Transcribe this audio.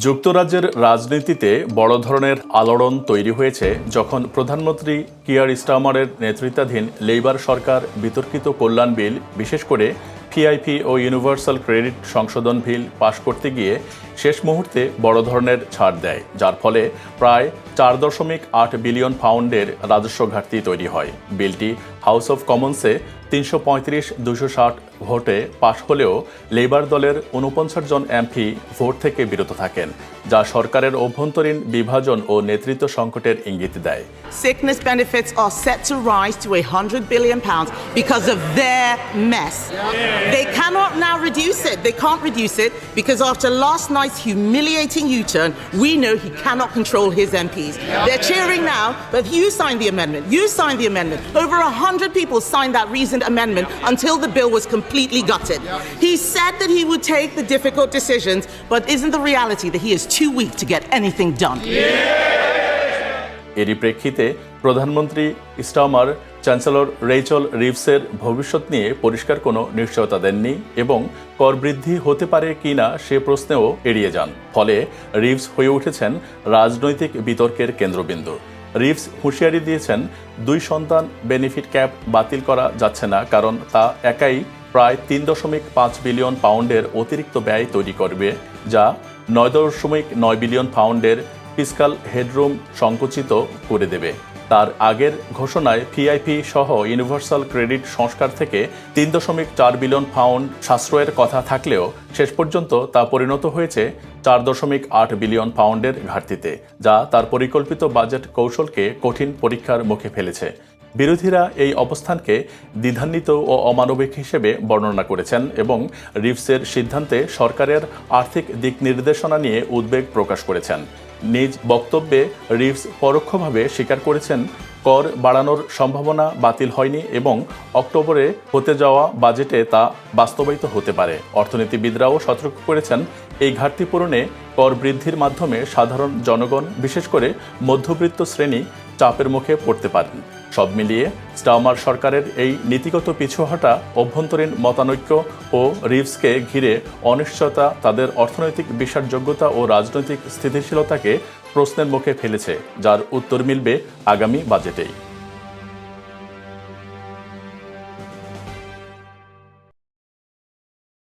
যুক্তরাজ্যের রাজনীতিতে বড় ধরনের আলোড়ন তৈরি হয়েছে যখন প্রধানমন্ত্রী কিয়ার স্টামারের নেতৃত্বাধীন লেবার সরকার বিতর্কিত কল্যাণ বিল, বিশেষ করে পিআইপি ও ইউনিভার্সাল ক্রেডিট সংশোধন বিল পাশ করতে গিয়ে শেষ মুহূর্তে বড় ধরনের ছাড় দেয়, যার ফলে প্রায় চার দশমিক আট বিলিয়ন পাউন্ডের রাজস্ব ঘাটতি তৈরি হয়। বিলটি হাউস অব কমন্সে তিনশো পঁয়ত্রিশ, দুশো ষাট ভোটে পাশ হলেও লেবার দলের উনপঞ্চাশ জন এমপি ভোট থেকে বিরত থাকেন যা সরকারের অভ্যন্তরীণ বিভাজন ও নেতৃত্ব সংকটের ইঙ্গিত দেয় Sickness benefits are set to rise to 100 billion pounds because of their mess. They cannot now reduce it. They can't reduce it because after last night's humiliating U-turn, we know he cannot control his MPs. They're cheering now, but you signed the amendment. You signed the amendment. Over 100 people signed that reasoned amendment until the bill was completely gutted. He said that he would take the difficult decisions, but isn't the reality that he is too weak to get anything done? এরই প্রেক্ষিতে প্রধানমন্ত্রী Starmer chancellor রেইচল রিভসের ভবিষ্যৎ নিয়ে পরিষ্কার কোনো নিশ্চয়তা দেননি এবং কর বৃদ্ধি হতে পারে কিনা সে প্রশ্নেও এড়িয়ে যান ফলে রিভস হয়ে উঠেছেন রাজনৈতিক বিতর্কের কেন্দ্রবিন্দু রিভস হুঁশিয়ারি দিয়েছেন দুই সন্তান বেনিফিট ক্যাপ বাতিল করা যাচ্ছে না কারণ তা একাই প্রায় তিন দশমিক পাঁচ বিলিয়ন পাউন্ডের অতিরিক্ত ব্যয় তৈরি করবে, যা নয় দশমিক নয় বিলিয়ন পাউন্ডের ফিসকাল হেডরুম সংকুচিত করে দেবে। তার আগের ঘোষণায় ভিআইপি সহ ইউনিভার্সাল ক্রেডিট সংস্কার থেকে তিন দশমিক চার বিলিয়ন পাউন্ড সাশ্রয়ের কথা থাকলেও শেষ পর্যন্ত তা পরিণত হয়েছে চার দশমিক আট বিলিয়ন পাউন্ডের ঘাটতিতে, যা তার পরিকল্পিত বাজেট কৌশলকে কঠিন পরীক্ষার মুখে ফেলেছে। বিরোধীরা এই অবস্থানকে দ্বিধান্বিত ও অমানবিক হিসেবে বর্ণনা করেছেন এবং রিভসের সিদ্ধান্তে সরকারের আর্থিক দিক নির্দেশনা নিয়ে উদ্বেগ প্রকাশ করেছেন। নিজ বক্তব্যে রিভস পরোক্ষভাবে স্বীকার করেছেন, কর বাড়ানোর সম্ভাবনা বাতিল হয়নি এবং অক্টোবরে হতে যাওয়া বাজেটে তা বাস্তবায়িত হতে পারে। অর্থনীতিবিদরাও সতর্ক করেছেন, এই ঘাটতি পূরণে কর বৃদ্ধির মাধ্যমে সাধারণ জনগণ, বিশেষ করে মধ্যবিত্ত শ্রেণি চাপের মুখে পড়তে পারেন। সব মিলিয়ে স্টাউমার সরকারের এই নীতিগত পিছু হটা অভ্যন্তরীণ মতানৈক্য ও রিভসকে ঘিরে অনিশ্চয়তা, তাদের অর্থনৈতিক বিশ্বাসযোগ্যতা ও রাজনৈতিক স্থিতিশীলতাকে প্রশ্নের মুখে ফেলেছে, যার উত্তর মিলবে আগামী বাজেটেই।